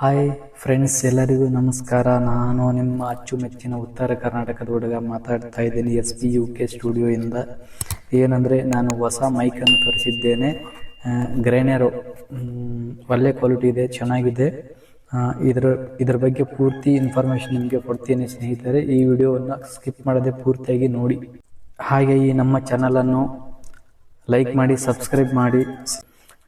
Hi friends ಎಲ್ಲರಿಗೂ ನಮಸ್ಕಾರ. ನಾನು ನಿಮ್ಮ ಅಚ್ಚುಮೆಚ್ಚಿನ ಉತ್ತರ ಕರ್ನಾಟಕದ ಹುಡುಗ ಮಾತಾಡ್ತಾ ಇದ್ದೀನಿ ಎಸ್ ಪಿ ಯು ಕೆ ಸ್ಟುಡಿಯೋಯಿಂದ ಏನಂದರೆ, ನಾನು ಹೊಸ ಮೈಕನ್ನು ತರಿಸಿದ್ದೇನೆ. ಗ್ರೇನೇರೋ ಒಳ್ಳೆ ಕ್ವಾಲಿಟಿ ಇದೆ, ಚೆನ್ನಾಗಿದೆ. ಇದರ ಇದರ ಬಗ್ಗೆ ಪೂರ್ತಿ ಇನ್ಫಾರ್ಮೇಷನ್ ನಿಮಗೆ ಕೊಡ್ತೀನಿ ಸ್ನೇಹಿತರೆ. ಈ ವಿಡಿಯೋವನ್ನು ಸ್ಕಿಪ್ ಮಾಡದೆ ಪೂರ್ತಿಯಾಗಿ ನೋಡಿ. ಹಾಗೆ ಈ ನಮ್ಮ ಚಾನಲನ್ನು ಲೈಕ್ ಮಾಡಿ ಸಬ್ಸ್ಕ್ರೈಬ್ ಮಾಡಿ.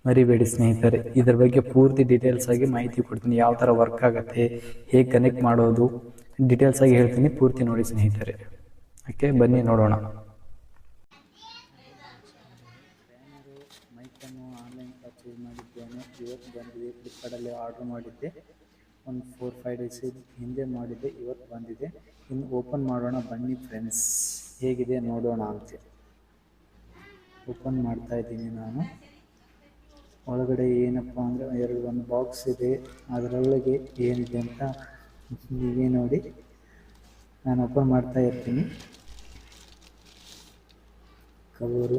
ಮರಿಬೇಡಿ ಸ್ನೇಹಿತರೆ. ಇದರ ಬಗ್ಗೆ ಪೂರ್ತಿ ಡೀಟೇಲ್ಸ್ ಆಗಿ ಮಾಹಿತಿ ಕೊಡ್ತೀನಿ. ಯಾವ ಥರ ವರ್ಕ್ ಆಗುತ್ತೆ, ಹೇಗೆ ಕನೆಕ್ಟ್ ಮಾಡೋದು ಡೀಟೇಲ್ಸ್ ಆಗಿ ಹೇಳ್ತೀನಿ. ಪೂರ್ತಿ ನೋಡಿ ಸ್ನೇಹಿತರೆ. ಓಕೆ ಬನ್ನಿ ನೋಡೋಣ. ಮೈಕನ್ನು ಆನ್ಲೈನ್ ಪರ್ಚೇಸ್ ಇವತ್ತು ಬಂದಿದೆ. ಫ್ಲಿಪ್ಕಾರ್ಟಲ್ಲಿ ಆರ್ಡ್ರ್ ಮಾಡಿದ್ದೆ. ಒಂದು ಫೋರ್ ಫೈವ್ ಡೇಸ್ ಹಿಂದೆ ಮಾಡಿದ್ದೆ. ಇವತ್ತು ಬಂದಿದೆ. ಇನ್ನು ಓಪನ್ ಮಾಡೋಣ. ಬನ್ನಿ ಫ್ರೆಂಡ್ಸ್ ಹೇಗಿದೆ ನೋಡೋಣ ಅಂತ. ಓಪನ್ ಮಾಡ್ತಾ ಇದ್ದೀನಿ ನಾನು. ಒಳಗಡೆ ಏನಪ್ಪ ಅಂದ್ರೆ ಎರಡು ಒಂದು ಬಾಕ್ಸ್ ಇದೆ. ಅದರೊಳಗೆ ಏನಿದೆ ಅಂತ ನೀವೇ ನೋಡಿ. ನಾನು ಓಪನ್ ಮಾಡ್ತಾ ಇರ್ತೀನಿ. ಕವರು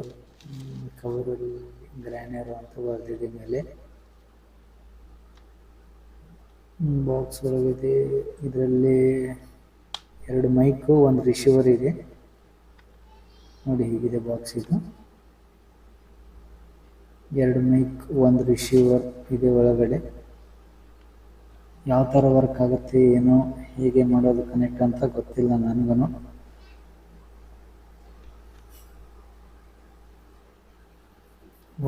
ಕವರು ಗ್ರ್ಯಾನರ್ ಅಂತ ಬರೆದಿದೆ ಮೇಲೆ. ಬಾಕ್ಸ್ ಒಳಗಿದೆ. ಇದರಲ್ಲಿ ಎರಡು ಮೈಕು ಒಂದು ರಿಸೀವರ್ ಇದೆ. ನೋಡಿ, ಹೀಗಿದೆ ಬಾಕ್ಸ್ ಇದು. ಎರಡು ಮೈಕ್ ಒಂದು ರಿಸೀವರ್ ಇದೆ ಒಳಗಡೆ ಯಾವ ಥರ ವರ್ಕ್ ಆಗುತ್ತೆ, ಏನೋ, ಹೇಗೆ ಮಾಡೋದು ಕನೆಕ್ಟ್ ಅಂತ ಗೊತ್ತಿಲ್ಲ ನನಗೂ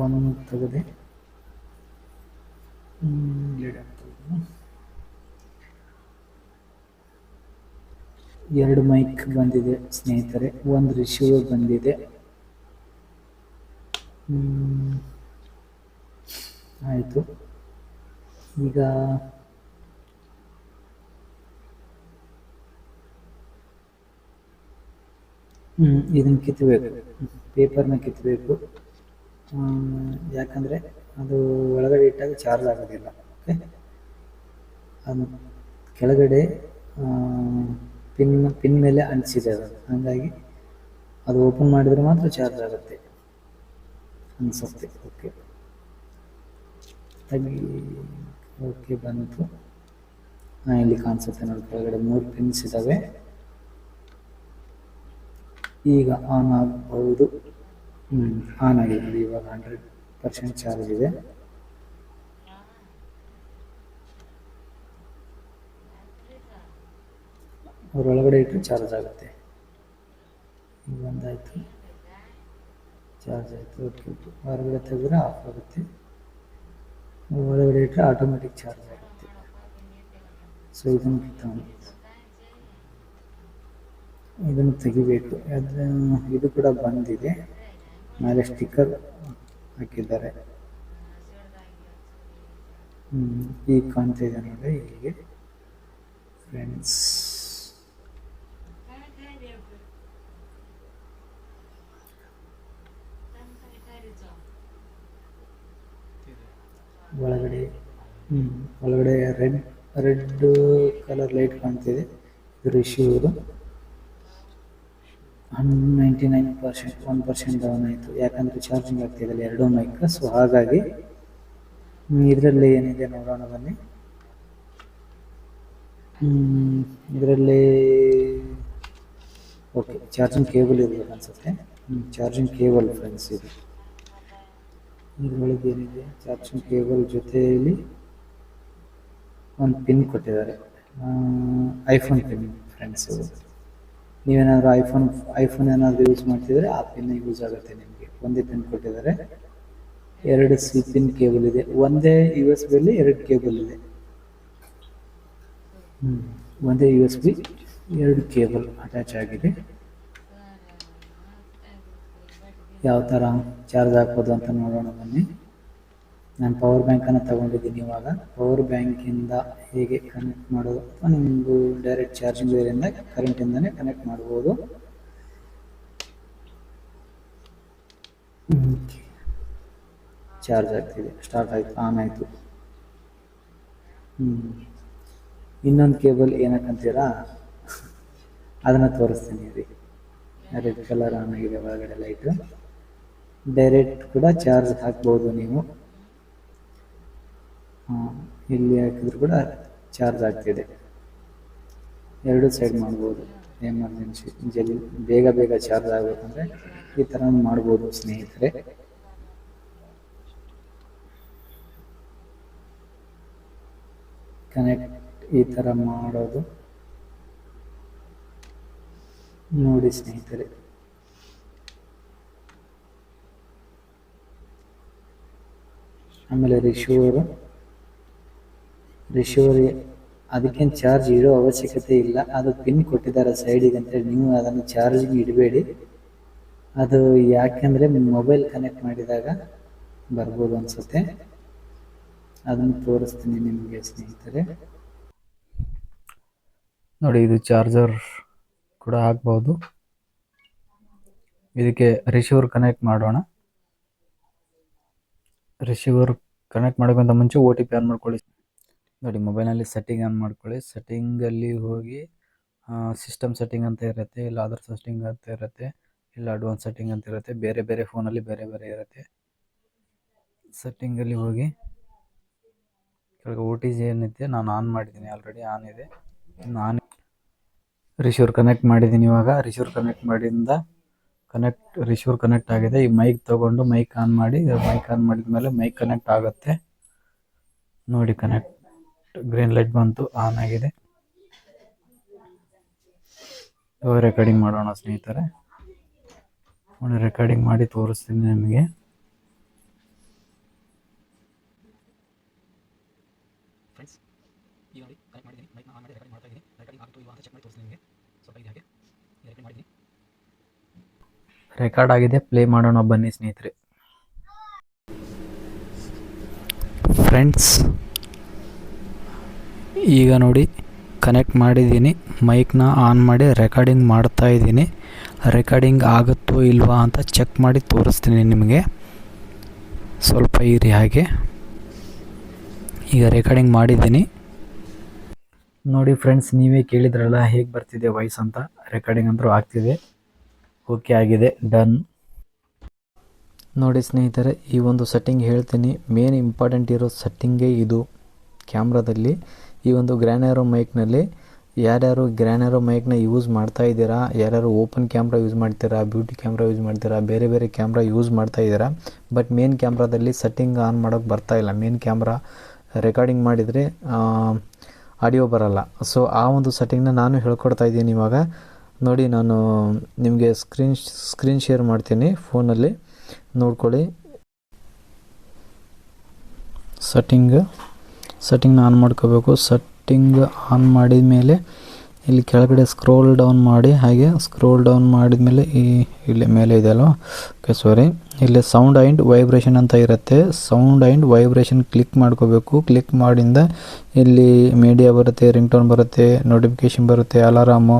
ಒಂದು ತೆಗೆದೆ. ಎರಡು ಮೈಕ್ ಬಂದಿದೆ ಸ್ನೇಹಿತರೆ, ಒಂದು ರಿಸೀವರ್ ಬಂದಿದೆ. ಆಯಿತು. ಈಗ ಹ್ಞೂ ಇದನ್ನು ಕಿತ್ತಬೇಕು. ಪೇಪರ್ನ ಕಿತ್ತಬೇಕು. ಯಾಕಂದರೆ ಅದು ಒಳಗಡೆ ಇಟ್ಟಾಗ ಚಾರ್ಜ್ ಆಗೋದಿಲ್ಲ. ಓಕೆ ಅದು ಕೆಳಗಡೆ ಪಿನ್ ಪಿನ್ ಮೇಲೆ ಅಂಟಿಸಿದೆ ಅದು. ಹಾಗಾಗಿ ಅದು ಓಪನ್ ಮಾಡಿದರೆ ಮಾತ್ರ ಚಾರ್ಜ್ ಆಗುತ್ತೆ. ಅನಿಸುತ್ತೆ. ಓಕೆ ತೆಗಿ ಓಕೆ ಬಂತು. ಹಾಂ, ಇಲ್ಲಿ ಕಾಣಿಸುತ್ತೆ ನೋಡಿ, ಕೆಳಗಡೆ ಮೂರು ಪಿನ್ಸ್ ಇದ್ದಾವೆ ಈಗ ಆನ್ ಆಗಬಹುದು. ಹ್ಞೂ ಆನ್ ಆಗಿದೆ. ನೋಡಿ, ಇವಾಗ ಹಂಡ್ರೆಡ್ ಪರ್ಸೆಂಟ್ ಚಾರ್ಜ್ ಇದೆ. ಅವರೊಳಗಡೆ ಇಟ್ಟು ಇಟ್ಟರೆ ಚಾರ್ಜ್ ಆಗುತ್ತೆ ಬಂದಾಯಿತು ಚಾರ್ಜ್ ಆಯಿತು. ಓಕೆ ಹೊರಗಡೆ ತೆಗೆದ್ರೆ ಆಫ್ ಆಗುತ್ತೆ. ಒಳಗಡೆ ಇಟ್ಟರೆ ಆಟೋಮೆಟಿಕ್ ಚಾರ್ಜ್ ಆಗುತ್ತೆ. ಸೊ ಇದನ್ನು ಕಿತ್ತವನು ಇದನ್ನು ತೆಗಿಬೇಕು. ಅದು ಇದು ಕೂಡ ಬಂದಿದೆ. ಮೇಲೆ ಸ್ಟಿಕ್ಕರ್ ಹಾಕಿದ್ದಾರೆ. ಹ್ಮ್, ಈಗ ಕಾಣ್ತಾ ಇದೆ ನೋಡಿ ಇಲ್ಲಿಗೆ. ಫ್ರೆಂಡ್ಸ್ ಒಳಗಡೆ ಹ್ಮ್, ಒಳಗಡೆ ರೆಡ್ ರೆಡ್ ಕಲರ್ ಲೈಟ್ ಕಾಣ್ತಿದೆ. ಇದು ಇಶ್ಯೂ ಹನ್ ninety nine percent one percent down ಆಯಿತು. ಯಾಕಂದರೆ ಚಾರ್ಜಿಂಗ್ ಆಗ್ತಿದೆ ಎರಡೂ ಮೈಕ್ ಸೊ ಹಾಗಾಗಿ ಇದರಲ್ಲಿ ಏನಿದೆ ನೋಡೋಣ ಬನ್ನಿ. ಇದರಲ್ಲಿ ಓಕೆ ಚಾರ್ಜಿಂಗ್ ಕೇಬಲ್ ಇರಬೇಕು ಅನ್ಸುತ್ತೆ. ಚಾರ್ಜಿಂಗ್ ಕೇಬಲ್ ಫ್ರೆಂಡ್ಸ್ ಇದು. ಇದರೊಳಗೆ ಏನಿದೆ ಚಾರ್ಜಿಂಗ್ ಕೇಬಲ್ ಜೊತೆಯಲ್ಲಿ ಒಂದು ಪಿನ್ ಕೊಟ್ಟಿದ್ದಾರೆ ಐಫೋನ್ ಪಿನ್ ಫ್ರೆಂಡ್ಸ್ ನೀವೇನಾದ್ರೂ ಐಫೋನ್ ಐಫೋನ್ ಏನಾದರೂ ಯೂಸ್ ಮಾಡ್ತಿದ್ರೆ ಆ ಪಿನ್ ಯೂಸ್ ಆಗುತ್ತೆ ನಿಮಗೆ ಒಂದೇ ಪಿನ್ ಕೊಟ್ಟಿದ್ದಾರೆ ಎರಡು ಸಿ ಪಿನ್ ಕೇಬಲ್ ಇದೆ ಒಂದೇ ಯು ಎಸ್ ಬಿಯಲ್ಲಿ ಎರಡು ಕೇಬಲ್ ಇದೆ. ಒಂದೇ ಯು ಎಸ್ ಬಿ ಎರಡು ಕೇಬಲ್ ಅಟ್ಯಾಚ್ ಆಗಿದೆ ಯಾವ ಥರ ಚಾರ್ಜ್ ಹಾಕೋದು ಅಂತ ನೋಡೋಣ ಬನ್ನಿ. ನಾನು ಪವರ್ ಬ್ಯಾಂಕನ್ನು ತಗೊಂಡಿದ್ದೀನಿ ಇವಾಗ. ಪವರ್ ಬ್ಯಾಂಕಿಂದ ಹೇಗೆ ಕನೆಕ್ಟ್ ಮಾಡೋದು ಅಥವಾ ನಿಮ್ಮದು ಡೈರೆಕ್ಟ್ ಚಾರ್ಜಿಂಗ್ ವೈರಿಂದ ಕರೆಂಟಿಂದನೇ ಕನೆಕ್ಟ್ ಮಾಡ್ಬೋದು. ಚಾರ್ಜ್ ಆಗ್ತಿದೆ. ಸ್ಟಾರ್ಟ್ ಆಯಿತು. ಆನ್ ಆಯಿತು. ಇನ್ನೊಂದು ಕೇಬಲ್ ಏನಕ್ಕಂತೀರಾ ಅದನ್ನು ತೋರಿಸ್ತೀನಿ ರೀ ರೆಡ್ ಕಲರ್ ಆನ್ ಆಗಿದೆ ಒಳಗಡೆ ಲೈಟು ಡೈರೆಕ್ಟ್ ಕೂಡ ಚಾರ್ಜ್ ಹಾಕ್ಬೋದು ನೀವು. ಇಲ್ಲಿ ಹಾಕಿದ್ರು ಕೂಡ ಚಾರ್ಜ್ ಆಗ್ತಿದೆ. ಎರಡು ಸೈಡ್ ಮಾಡ್ಬೋದು. ಎಮರ್ಜೆನ್ಸಿ ಜಲ್ ಬೇಗ ಬೇಗ ಚಾರ್ಜ್ ಆಗಬೇಕಂದ್ರೆ ಈ ಥರ ಮಾಡ್ಬೋದು ಸ್ನೇಹಿತರೆ. ಕನೆಕ್ಟ್ ಈ ಥರ ಮಾಡೋದು. ನೋಡಿ ಸ್ನೇಹಿತರೆ. ಆಮೇಲೆ ರಿಶೀವರ್ ರಿಶೀವರ್ ಅದಕ್ಕೇನು ಚಾರ್ಜ್ ಇಡೋ ಅವಶ್ಯಕತೆ ಇಲ್ಲ. ಅದು ಪಿನ್ ಕೊಟ್ಟಿದ್ದಾರೆ ಸೈಡಿಗೆ ಅಂತೇಳಿ ನೀವು ಅದನ್ನು ಚಾರ್ಜಿಗೆ ಇಡಬೇಡಿ. ಅದು ಯಾಕೆಂದರೆ ಮೊಬೈಲ್ ಕನೆಕ್ಟ್ ಮಾಡಿದಾಗ ಬರ್ಬೋದು ಅನಿಸುತ್ತೆ. ಅದನ್ನು ತೋರಿಸ್ತೀನಿ ನಿಮಗೆ ಸ್ನೇಹಿತರೆ. ನೋಡಿ, ಇದು ಚಾರ್ಜರ್ ಕೂಡ ಆಗ್ಬೋದು ಇದಕ್ಕೆ ರಿಸೀವರ್ ಕನೆಕ್ಟ್ ಮಾಡೋಣ. ರಿಸೀವರ್ ಕನೆಕ್ಟ್ ಮಾಡೋಕ್ಕಿಂತ ಮುಂಚೆ ಓ ಟಿ ಪಿ ಆನ್ ಮಾಡ್ಕೊಳ್ಳಿ. ನೋಡಿ ಮೊಬೈಲ್ನಲ್ಲಿ ಸೆಟ್ಟಿಂಗ್ ಆನ್ ಮಾಡ್ಕೊಳ್ಳಿ. ಸೆಟ್ಟಿಂಗಲ್ಲಿ ಹೋಗಿ ಸಿಸ್ಟಮ್ ಸೆಟ್ಟಿಂಗ್ ಅಂತ ಇರುತ್ತೆ, ಇಲ್ಲ ಅದರ್ ಸೆಟ್ಟಿಂಗ್ ಅಂತ ಇರುತ್ತೆ, ಇಲ್ಲ ಅಡ್ವಾನ್ಸ್ ಸೆಟ್ಟಿಂಗ್ ಅಂತ ಇರುತ್ತೆ, ಬೇರೆ ಬೇರೆ ಫೋನಲ್ಲಿ ಬೇರೆ ಬೇರೆ ಇರುತ್ತೆ. ಸೆಟ್ಟಿಂಗಲ್ಲಿ ಹೋಗಿ, ಕೆಳಗೆ ಓ ಟಿ ಜಿ ಏನಿದೆ, ನಾನು ಆನ್ ಮಾಡಿದ್ದೀನಿ ಆಲ್ರೆಡಿ ಆನ್ ಇದೆ. ನಾನು ರಿಸೀವರ್ ಕನೆಕ್ಟ್ ಮಾಡಿದ್ದೀನಿ ಇವಾಗ. ರಿಸೀವರ್ ಕನೆಕ್ಟ್ ಮಾಡಿಂದ ಕನೆಕ್ಟ್ ರಿಸೀವರ್ ಕನೆಕ್ಟ್ ಆಗಿದೆ. ಈ ಮೈಕ್ ತಗೊಂಡು ಮೈಕ್ ಆನ್ ಮಾಡಿ ಮೈಕ್ ಆನ್ ಮಾಡಿದ ಮೇಲೆ ಮೈಕ್ ಕನೆಕ್ಟ್ ಆಗುತ್ತೆ. ನೋಡಿ ಕನೆಕ್ಟ್ ಗ್ರೀನ್ ಲೈಟ್ ಬಂತು ಆನ್ ಆಗಿದೆ. ರೆಕಾರ್ಡಿಂಗ್ ಮಾಡೋಣ ಸ್ನೇಹಿತರೆ. ರೆಕಾರ್ಡಿಂಗ್ ಮಾಡಿ ತೋರಿಸ್ತೀನಿ ನಿಮಗೆ ಫ್ರೆಂಡ್ಸ್ ಈಗ ನೋಡಿ ಕನೆಕ್ಟ್ ಮಾಡಿದ್ದೀನಿ ಮೈಕ್ನ ಆನ್ ಮಾಡಿ ರೆಕಾರ್ಡಿಂಗ್ ಮಾಡ್ತಾ ಇದ್ದೀನಿ ರೆಕಾರ್ಡಿಂಗ್ ಆಗುತ್ತೋ ಇಲ್ವಾ ಅಂತ ಚೆಕ್ ಮಾಡಿ ತೋರಿಸ್ತೀನಿ ನಿಮಗೆ ಸ್ವಲ್ಪ ಇದೆ ಹಾಗೆ ರೆಕಾರ್ಡಿಂಗ್ ಮಾಡಿದ್ದೀನಿ ರೆಕಾರ್ಡ್ ಆಗಿದೆ ಪ್ಲೇ ಮಾಡೋಣ ಬನ್ನಿ ಸ್ನೇಹಿತರೆ. ಫ್ರೆಂಡ್ಸ್ ಈಗ ನೋಡಿ ಕನೆಕ್ಟ್ ಮಾಡಿದ್ದೀನಿ. ಮೈಕ್ನ ಆನ್ ಮಾಡಿ ರೆಕಾರ್ಡಿಂಗ್ ಮಾಡ್ತಾ ಇದ್ದೀನಿ. ರೆಕಾರ್ಡಿಂಗ್ ಆಗುತ್ತೋ ಇಲ್ವಾ ಅಂತ ಚೆಕ್ ಮಾಡಿ ತೋರಿಸ್ತೀನಿ ನಿಮಗೆ. ಸ್ವಲ್ಪ ಇರಿ ಹಾಗೆ. ಈಗ ರೆಕಾರ್ಡಿಂಗ್ ಮಾಡಿದ್ದೀನಿ. ನೋಡಿ ಫ್ರೆಂಡ್ಸ್ ನೀವೇ ಕೇಳಿದ್ರಲ್ಲ ಹೇಗೆ ಬರ್ತಿದೆ ವಾಯ್ಸ್ ಅಂತ. ರೆಕಾರ್ಡಿಂಗ್ ಅಂದರೂ ಆಗ್ತಿದೆ. ಓಕೆ ಆಗಿದೆ. ಡನ್ ನೋಡಿ ಸ್ನೇಹಿತರೆ, ಈ ಒಂದು ಸೆಟ್ಟಿಂಗ್ ಹೇಳ್ತೀನಿ. ಮೇನ್ ಇಂಪಾರ್ಟೆಂಟ್ ಇರೋ ಸೆಟ್ಟಿಂಗೇ ಇದು ಕ್ಯಾಮ್ರಾದಲ್ಲಿ. ಈ ಒಂದು ಗ್ರ್ಯಾನ್ಯಾರೋ ಮೈಕ್ನಲ್ಲಿ ಯಾರ್ಯಾರು ಗ್ರ್ಯಾನ್ಯಾರೋ ಮೈಕ್ನ ಯೂಸ್ ಮಾಡ್ತಾ ಇದ್ದೀರಾ, ಯಾರ್ಯಾರು ಓಪನ್ ಕ್ಯಾಮ್ರಾ ಯೂಸ್ ಮಾಡ್ತೀರಾ ಬ್ಯೂಟಿ ಕ್ಯಾಮ್ರಾ ಯೂಸ್ ಮಾಡ್ತೀರಾ, ಬೇರೆ ಬೇರೆ ಕ್ಯಾಮ್ರಾ ಯೂಸ್ ಮಾಡ್ತಾ ಇದ್ದೀರಾ ಬಟ್ ಮೇನ್ ಕ್ಯಾಮ್ರಾದಲ್ಲಿ ಸೆಟ್ಟಿಂಗ್ ಆನ್ ಮಾಡೋಕ್ಕೆ ಬರ್ತಾ ಇಲ್ಲ. ಮೇನ್ ಕ್ಯಾಮ್ರಾ ರೆಕಾರ್ಡಿಂಗ್ ಮಾಡಿದರೆ ಆಡಿಯೋ ಬರಲ್ಲ. ಸೊ ಆ ಒಂದು ಸೆಟ್ಟಿಂಗ್ನ ನಾನು ಹೇಳ್ಕೊಡ್ತಾ ಇದ್ದೀನಿ ಇವಾಗ. ನೋಡಿ, ನಾನು ನಿಮಗೆ ಸ್ಕ್ರೀನ್ ಸ್ಕ್ರೀನ್ ಶೇರ್ ಮಾಡ್ತೀನಿ ಫೋನಲ್ಲಿ. ನೋಡ್ಕೊಳ್ಳಿ. ಸೆಟ್ಟಿಂಗ್ ಸೆಟ್ಟಿಂಗ್ನ ಆನ್ ಮಾಡ್ಕೋಬೇಕು. ಸೆಟ್ಟಿಂಗ್ ಆನ್ ಮಾಡಿದ ಮೇಲೆ ಇಲ್ಲಿ ಕೆಳಗಡೆ ಸ್ಕ್ರೋಲ್ ಡೌನ್ ಮಾಡಿ, ಹಾಗೆ ಸ್ಕ್ರೋಲ್ ಡೌನ್ ಮಾಡಿದ ಮೇಲೆ ಈ, ಇಲ್ಲಿ ಮೇಲೆ ಇದೆಯಲ್ಲ ಓಕೆ ಸಾರಿ ಇಲ್ಲಿ ಸೌಂಡ್ ಆ್ಯಂಡ್ ವೈಬ್ರೇಷನ್ ಅಂತ ಇರುತ್ತೆ. ಸೌಂಡ್ ಆ್ಯಂಡ್ ವೈಬ್ರೇಷನ್ ಕ್ಲಿಕ್ ಮಾಡ್ಕೋಬೇಕು. ಕ್ಲಿಕ್ ಮಾಡಿಂದ ಇಲ್ಲಿ ಮೀಡಿಯಾ ಬರುತ್ತೆ ರಿಂಗ್ ಟೋನ್ ಬರುತ್ತೆ ನೋಟಿಫಿಕೇಶನ್ ಬರುತ್ತೆ ಅಲಾರಾಮು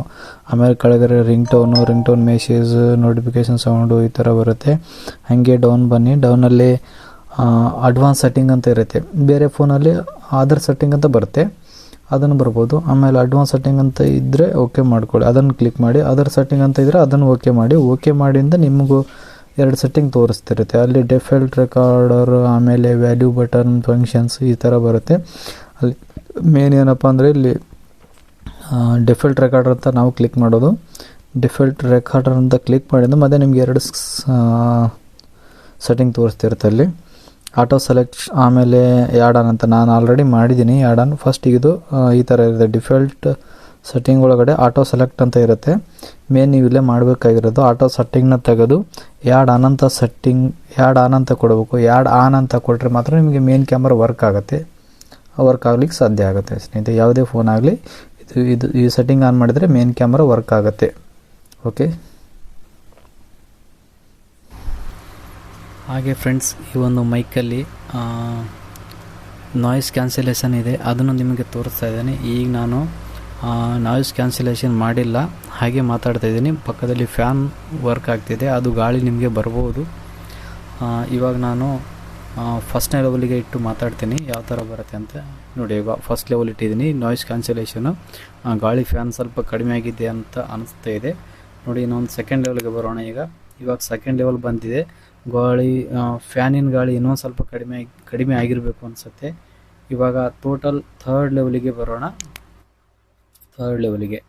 ಆಮೇಲೆ ಕೆಳಗಡೆ ringtone ringtone message notification sound ಈ ಥರ ಬರುತ್ತೆ. ಹಾಗೆ ಡೌನ್ ಬನ್ನಿ. ಡೌನಲ್ಲಿ ಅಡ್ವಾನ್ಸ್ ಸೆಟ್ಟಿಂಗ್ ಅಂತ ಇರುತ್ತೆ. ಬೇರೆ ಫೋನಲ್ಲಿ ಆಧಾರ್ ಸೆಟ್ಟಿಂಗ್ ಅಂತ ಬರುತ್ತೆ. ಅದನ್ನು ಬರ್ಬೋದು. ಆಮೇಲೆ ಅಡ್ವಾನ್ಸ್ ಸೆಟ್ಟಿಂಗ್ ಅಂತ ಇದ್ದರೆ ಓಕೆ ಮಾಡ್ಕೊಳ್ಳಿ. ಅದನ್ನು ಕ್ಲಿಕ್ ಮಾಡಿ. ಅದರ್ ಸೆಟ್ಟಿಂಗ್ ಅಂತ ಇದ್ದರೆ ಅದನ್ನು ಓಕೆ ಮಾಡಿ. ಓಕೆ ಮಾಡಿಂದ ನಿಮಗೂ ಎರಡು ಸೆಟ್ಟಿಂಗ್ ತೋರಿಸ್ತಿರುತ್ತೆ. ಅಲ್ಲಿ ಡಿಫಾಲ್ಟ್ ರೆಕಾರ್ಡರ್ ಆಮೇಲೆ ವ್ಯಾಲ್ಯೂ ಬಟನ್ ಫಂಕ್ಷನ್ಸ್ ಈ ಥರ ಬರುತ್ತೆ. ಅಲ್ಲಿ ಮೇನ್ ಏನಪ್ಪ ಅಂದರೆ ಇಲ್ಲಿ ಡಿಫಾಲ್ಟ್ ರೆಕಾರ್ಡರ್ ಅಂತ ನಾವು ಕ್ಲಿಕ್ ಮಾಡೋದು. ಡಿಫಾಲ್ಟ್ ರೆಕಾರ್ಡರ್ ಅಂತ ಕ್ಲಿಕ್ ಮಾಡಿದ್ದು ಮತ್ತೆ ನಿಮಗೆ ಎರಡು ಸೆಟ್ಟಿಂಗ್ ತೋರಿಸ್ತಿರುತ್ತೆ ಅಲ್ಲಿ. ಆಟೋ ಸೆಲೆಕ್ಟ್ ಆಮೇಲೆ ಯಾಡನ್ ಅಂತ ನಾನು ಆಲ್ರೆಡಿ ಮಾಡಿದ್ದೀನಿ. ಯಾಡನ್ ಫಸ್ಟ್ ಇದು ಈ ಥರ ಇರುತ್ತೆ ಡಿಫಾಲ್ಟ್ ಸೆಟ್ಟಿಂಗ್ ಒಳಗಡೆ ಆಟೋ ಸೆಲೆಕ್ಟ್ ಅಂತ ಇರುತ್ತೆ. ಮೇನ್ ನೀವು ಇಲ್ಲೇ ಮಾಡಬೇಕಾಗಿರೋದು ಆಟೋ ಸೆಟ್ಟಿಂಗ್ನ ತೆಗೆದು ಯಾಡ್ ಆನ್ ಅಂತ ಸೆಟ್ಟಿಂಗ್ ಯಾಡ್ ಆನ್ ಅಂತ ಕೊಡಬೇಕು. ಯಾಡ್ ಆನ್ ಅಂತ ಕೊಟ್ಟರೆ ಮಾತ್ರ ನಿಮಗೆ ಮೇನ್ ಕ್ಯಾಮ್ರಾ ವರ್ಕ್ ಆಗುತ್ತೆ. ವರ್ಕ್ ಆಗ್ಲಿಕ್ಕೆ ಸಾಧ್ಯ ಆಗುತ್ತೆ ಸ್ನೇಹಿತ ಯಾವುದೇ ಫೋನ್ ಆಗಲಿ ಇದು ಇದು, ಈ ಸೆಟ್ಟಿಂಗ್ ಆನ್ ಮಾಡಿದರೆ ಮೇನ್ ಕ್ಯಾಮ್ರಾ ವರ್ಕ್ ಆಗುತ್ತೆ. ಓಕೆ ಹಾಗೆ ಫ್ರೆಂಡ್ಸ್ ಈ ಒಂದು ಮೈಕಲ್ಲಿ ನಾಯ್ಸ್ ಕ್ಯಾನ್ಸಲೇಷನ್ ಇದೆ. ಅದನ್ನು ನಿಮಗೆ ತೋರಿಸ್ತಾ ಇದ್ದೇನೆ. ಈಗ ನಾನು ನಾಯ್ಸ್ ಕ್ಯಾನ್ಸಲೇಷನ್ ಮಾಡಿಲ್ಲ. ಹಾಗೆ ಮಾತಾಡ್ತಾ ಇದ್ದೀನಿ. ಪಕ್ಕದಲ್ಲಿ ಫ್ಯಾನ್ ವರ್ಕ್ ಆಗ್ತಿದೆ. ಅದು ಗಾಳಿ ನಿಮಗೆ ಬರ್ಬೋದು. ಇವಾಗ ನಾನು ಫಸ್ಟ್ನೇ ಲೆವೆಲಿಗೆ ಇಟ್ಟು ಮಾತಾಡ್ತೀನಿ. ಯಾವ ಥರ ಬರುತ್ತೆ ಅಂತ ನೋಡಿ. ಇವಾಗ ಫಸ್ಟ್ ಲೆವೆಲ್ ಇಟ್ಟಿದ್ದೀನಿ. ನಾಯ್ಸ್ ಕ್ಯಾನ್ಸಲೇಷನು ಗಾಳಿ ಫ್ಯಾನ್ ಸ್ವಲ್ಪ ಕಡಿಮೆ ಆಗಿದೆ ಅಂತ ಅನಿಸ್ತಾ ಇದೆ. ನೋಡಿ, ಇನ್ನೊಂದು ಸೆಕೆಂಡ್ ಲೆವೆಲ್ಗೆ ಬರೋಣ ಈಗ. ಇವಾಗ ಸೆಕೆಂಡ್ ಲೆವೆಲ್ ಬಂದಿದೆ. ಗಾಳಿ ಫ್ಯಾನಿನ ಗಾಳಿ ಇನ್ನೊಂದು ಸ್ವಲ್ಪ ಕಡಿಮೆ ಕಡಿಮೆ ಆಗಿರಬೇಕು ಅನಿಸುತ್ತೆ. ಇವಾಗ ಟೋಟಲ್ ಥರ್ಡ್ ಲೆವೆಲಿಗೆ ಬರೋಣ. ಥರ್ಡ್ ಲೆವೆಲ್ಗೆ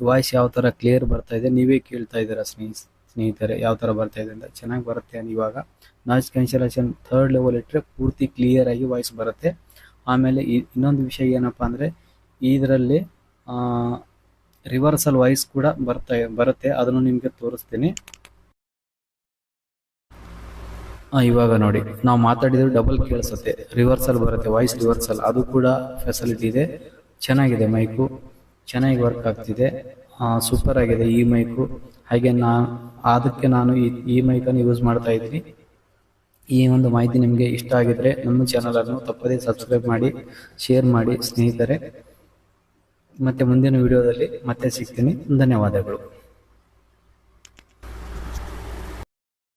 ವಾಯ್ಸ್ ಯಾವ ಥರ ಕ್ಲಿಯರ್ ಬರ್ತಾ ಇದೆ, ನೀವೇ ಕೇಳ್ತಾ ಇದ್ದೀರಾ ಸ್ನೇಹಿ, ಸ್ನೇಹಿತರೆ, ಯಾವ ಥರ ಬರ್ತಾ ಇದೆ ಅಂತ. ಚೆನ್ನಾಗಿ ಬರುತ್ತೆ ಇವಾಗ. ನಾಯ್ಸ್ ಕ್ಯಾನ್ಸಲೇಷನ್ ಥರ್ಡ್ ಲೆವೆಲ್ ಇಟ್ಟರೆ ಪೂರ್ತಿ ಕ್ಲಿಯರ್ ಆಗಿ ವಾಯ್ಸ್ ಬರುತ್ತೆ. ಆಮೇಲೆ ಇನ್ನೊಂದು ವಿಷಯ ಏನಪ್ಪ ಅಂದರೆ, ಇದರಲ್ಲಿ ರಿವರ್ಸಲ್ ವಾಯ್ಸ್ ಕೂಡ ಬರ್ತಾ, ಬರುತ್ತೆ. ಅದನ್ನು ನಿಮಗೆ ತೋರಿಸ್ತೀನಿ. ಇವಾಗ ನೋಡಿ. ನಾವು ಮಾತಾಡಿದ್ರು ಡಬಲ್ ಕೇಳಿಸುತ್ತೆ. ರಿವರ್ಸಲ್ ಬರುತ್ತೆ ವಾಯ್ಸ್ ರಿವರ್ಸಲ್ ಅದು ಕೂಡ ಫೆಸಿಲಿಟಿ ಇದೆ. ಚೆನ್ನಾಗಿದೆ ಮೈಕು ಚೆನ್ನಾಗಿ ವರ್ಕ್ ಆಗ್ತಿದೆ. ಸೂಪರ್ ಆಗಿದೆ ಈ ಮೈಕು ಹಾಗೆ ನಾ ಅದಕ್ಕೆ ನಾನು ಈ ಮೈಕನ್ನು ಯೂಸ್ ಮಾಡ್ತಾ ಇದ್ದೀನಿ. ಈ ಒಂದು ಮಾಹಿತಿ ನಿಮಗೆ ಇಷ್ಟ ಆಗಿದ್ರೆ ನಮ್ಮ ಚಾನಲನ್ನು ತಪ್ಪದೇ ಸಬ್ಸ್ಕ್ರೈಬ್ ಮಾಡಿ ಶೇರ್ ಮಾಡಿ ಸ್ನೇಹಿತರೆ. ಮತ್ತೆ ಮುಂದಿನ ವಿಡಿಯೋದಲ್ಲಿ ಮತ್ತೆ ಸಿಗ್ತೀನಿ. ಧನ್ಯವಾದಗಳು.